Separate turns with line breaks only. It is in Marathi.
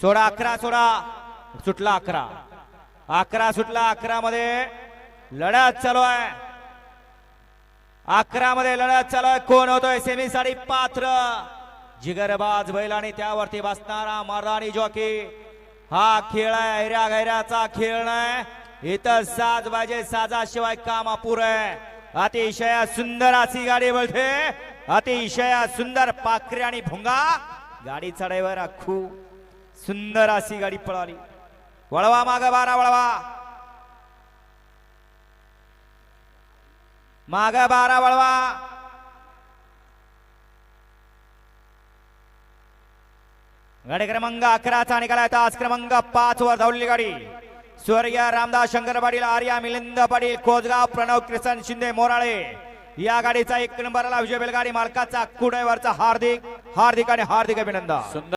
सोळा अकरा सोळा सुटला अकरा. अकरा सुटला अकरा मध्ये लढत चालू आहे. अकरा मध्ये लढत चालू आहे. कोण होतोय? सेमी साडी पात्र. जिगरबाज बैल आणि त्यावरती बसणारा मराणी जॉकी. हा खेळ आहे ऐऱ्या गैऱ्याचा खेळ नाही. इथं साज बाजे साजाशिवाय काम अपुर आहे. अतिशय सुंदर अशी गाडी बोलते. अतिशय सुंदर पाखरे आणि भुंगा. गाडी चढाईवर अख्खू सुंदर अशी गाडी पळाली. वळवा माग बारा वळवा. माग बारा वळवा. गाडी क्रमांक अकराचा निकाला तास क्रमांक पाच वर धावलेली गाडी. स्वर्गीय रामदास शंकर पाटील आर्या मिलिंद पाटील कोजगाव प्रणव किसन शिंदे मोराळे. या गाडीचा एक नंबरला विजय बैलगाडी मालकाचा कुडेवरचा हार्दिक हार्दिक आणि हार्दिक अभिनंदन.
सुंदर